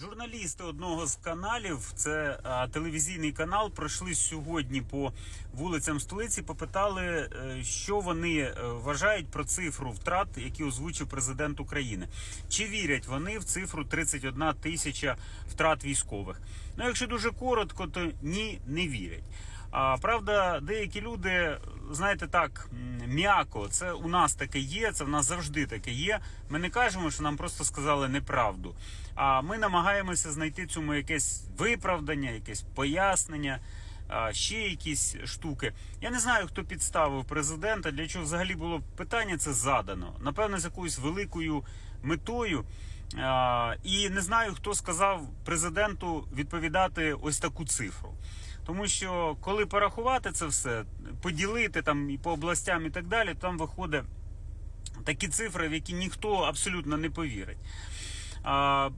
Журналісти одного з каналів, це а, телевізійний канал, пройшли сьогодні по вулицям столиці. Попитали, е, що вони е, вважають про цифру втрат, які озвучив президент України. Чи вірять вони в цифру 31 тисяча втрат військових? Ну, якщо дуже коротко, то ні, не вірять. А правда, деякі люди, знаєте, так м'яко, це у нас таке є, це в нас завжди таке є. Ми не кажемо, що нам просто сказали неправду. А ми намагаємося знайти цьому якесь виправдання, якесь пояснення, ще якісь штуки. Я не знаю, хто підставив президента, для чого взагалі було питання це задано. Напевно, з якоюсь великою метою. І не знаю, хто сказав президенту відповідати ось таку цифру. Тому що коли порахувати це все, поділити там і по областям і так далі, там виходить такі цифри, в які ніхто абсолютно не повірить. А,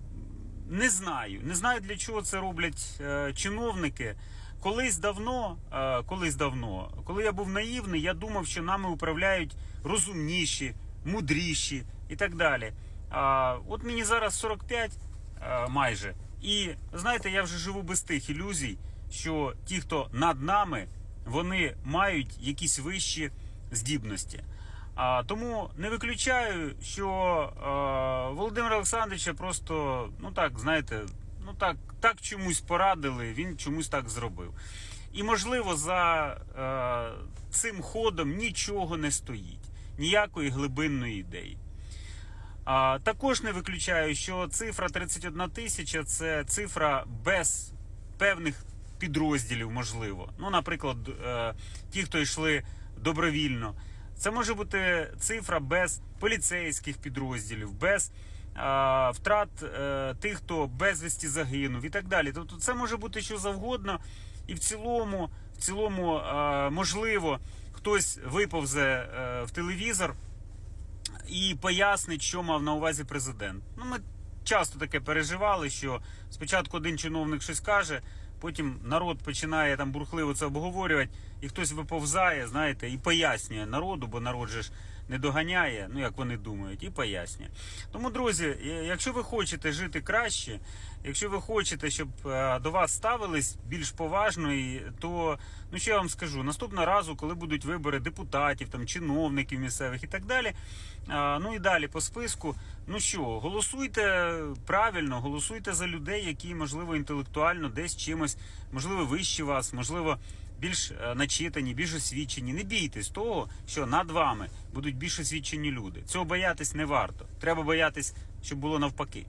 не знаю. Не знаю, для чого це роблять е, чиновники. Колись давно, е, колись давно, коли я був наївний, я думав, що нами управляють розумніші, мудріші і так далі. А, от мені зараз 45 е, майже. І знаєте, я вже живу без тих ілюзій, що ті, хто над нами, вони мають якісь вищі здібності. А, тому не виключаю, що е, Володимира Олександровича просто, ну так, знаєте, ну так, так чомусь порадили, він чомусь так зробив. І можливо, за е, цим ходом нічого не стоїть, ніякої глибинної ідеї. А, також не виключаю, що цифра 31 тисяча це цифра без певних підрозділів, можливо. Ну, наприклад, е, ті, хто йшли добровільно. Це може бути цифра без поліцейських підрозділів, без е, втрат е, тих, хто безвісті загинув, і так далі. Тобто, це може бути що завгодно, і в цілому, в цілому, можливо, хтось виповзе в телевізор і пояснить, що мав на увазі президент. Ну, ми часто таке переживали, що спочатку один чиновник щось каже, потім народ починає там бурхливо це обговорювати, і хтось виповзає, знаєте, і пояснює народу, бо народ же ж не доганяє, ну як вони думають, і пояснює. Тому, друзі, якщо ви хочете жити краще, якщо ви хочете, щоб е, до вас ставились більш поважно, то ну що я вам скажу, наступного разу, коли будуть вибори депутатів, там чиновників місцевих і так далі. Ну і далі по списку. Ну що, голосуйте правильно, голосуйте за людей, які можливо інтелектуально десь чимось, можливо, вищі вас, можливо. Більш е, начитані, більш освічені. Не бійтесь того, що над вами будуть більш освічені люди. Цього боятись не варто. Треба боятись, щоб було навпаки.